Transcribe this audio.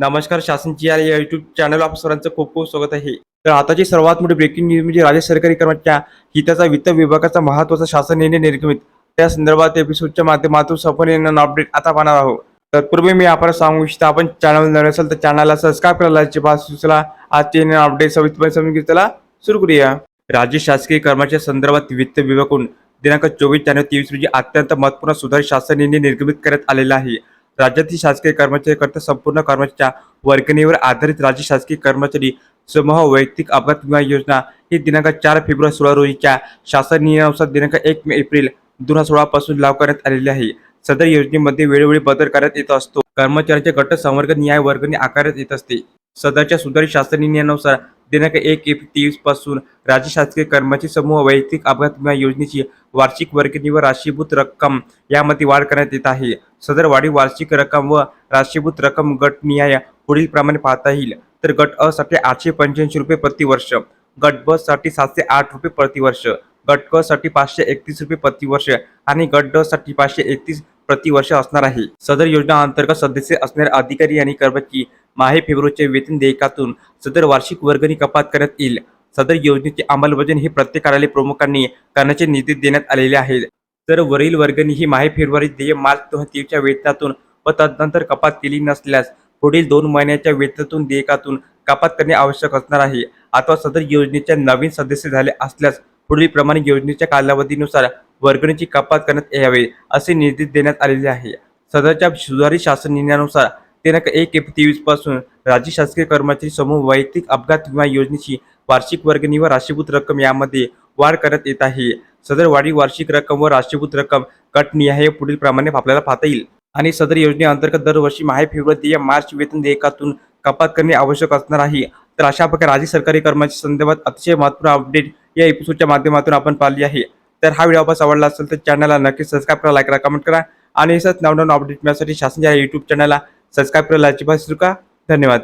नमस्कार शासनची या YouTube channel आप सर्वांचं खूप खूप स्वागत आहे. तर आताची सर्वात मोठी ब्रेकिंग न्यूज म्हणजे राज्य सरकारी कर्मचाऱ्या हिताचा वित्त विभागाचा महत्त्वाचा शासन निर्णय निर्गमित. त्या संदर्भात एपिसोडच्या माध्यमातून संपूर्ण अपडेट आता पाहणार आहोत. तत्पूर्वी मी आपण सांगू इच्छितो आपण चॅनल नवीन असेल तर चॅनलला सबस्क्राईब करायला पास सुचला आजचे अपडेट सविस्तरपणे समजून घेतला चला सुरू करूया. राज्य शासकीय कर्मचाऱ्या संदर्भात वित्त विभागून दिनांक चोवीस जानेवारी तेवीस रोजी अत्यंत महत्त्वपूर्ण सुधारित शासन निर्णय निर्गमित करण्यात आलेला आहे. राज्यातील शासकीय कर्मचारी करता संपूर्ण कर्मचाऱ्या वर्गणीवर आधारित राज्य शासकीय कर्मचारी समूह वैयक्तिक अपघात विमा योजना ही दिनांक चार फेब्रुवारी सोळा रोजीच्या शासन नियमानुसार दिनांक एक मे एप्रिल दोन हजार सोळा पासून लागू करण्यात आलेली आहे. सदर योजनेमध्ये वेळोवेळी बदल करण्यात येत असतो. कर्मचाऱ्यांचे गट संवर्ग न्याय वर्गणी आकारण्यात येत असते. सदरच्या सुधारित शासन नियमानुसार दिनांक एक एप्रिल तेवीसपासून राज्य शासकीय कर्मचारी समूह वैयक्तिक अपघात विमा योजनेची वार्षिक वर्गणी व राशीभूत रक्कम यामध्ये वाढ करण्यात येत आहे. सदर वाढीव वार्षिक रक्कम व राशीभूत रक्कम गटनिहाय पुढील प्रमाणे पाहता येईल. तर गट अ साठी आठशे पंच्याऐंशी रुपये प्रतिवर्ष गट ब साठी सातशे आठ रुपये प्रतिवर्ष गट क साठी पाचशे एकतीस रुपये प्रतिवर्ष आणि गट ड साठी पाचशे एकतीस प्रतिवर्ष असणार आहे. सदर योजना अंतर्गत सदस्य असणारे अधिकारी आणि कर्मचारी माहे फेब्रुवारीच्या वेतन देयकातून सदर वार्षिक वर्गणी कपात करण्यात येईल. सदर योजनेचे अंमलबजावणी हे प्रत्येक कार्यालय प्रमुखांनी करण्याचे निर्देश देण्यात आलेले आहेत. तर वरील वर्गणी ही माहे फेब्रुवारी देय मार्च दोन हजार तेवीसच्या वेतनातून व तदनंतर कपात केली नसल्यास पुढील दोन महिन्याच्या वेतनातून देयकातून कपात करणे आवश्यक असणार आहे. अथवा सदर योजनेच्या नवीन सदस्य झाले असल्यास पुढील प्रमाणे योजनेच्या कालावधीनुसार वर्गणीची कपात करण्यात यावे असे निर्देश देण्यात आलेले आहे. सदरच्या सुधारित शासन निर्णयानुसार दिनांक एक एप्रिल तेवीसपासून राज्य शासकीय कर्मचारी समूह वैयक्तिक अपघात विमा योजनेची वार्षिक वर्गणी व राशीभूत रक्कम यामध्ये वाढ करण्यात येत आहे. सदर वाढीव वार्षिक रक्कम व राष्ट्रीयभूत रक्कम गटनिहाय पुढील प्रमाणे आपल्याला पाहता येईल. आणि सदर योजनेअंतर्गत दरवर्षी माहे फेब्रुवारी ते मार्च वेतन देयकातून कपात करणे आवश्यक असणार आहे. तर अशा प्रकारे राज्य सरकारी कर्मचारी संदर्भात अतिशय महत्त्वपूर्ण अपडेट या एपिसोडच्या माध्यमातून आपण पाहिली आहे. तर हा व्हिडिओ आपण आवडला असेल तर चॅनलला नक्की सबस्क्राईब करा लाईक करा कमेंट करा आणि असंच नवनवीन अपडेट मिळण्यासाठी शासनाच्या यूट्यूब चॅनलला सबस्क्राईब करायला अजिबात सुरू का धन्यवाद.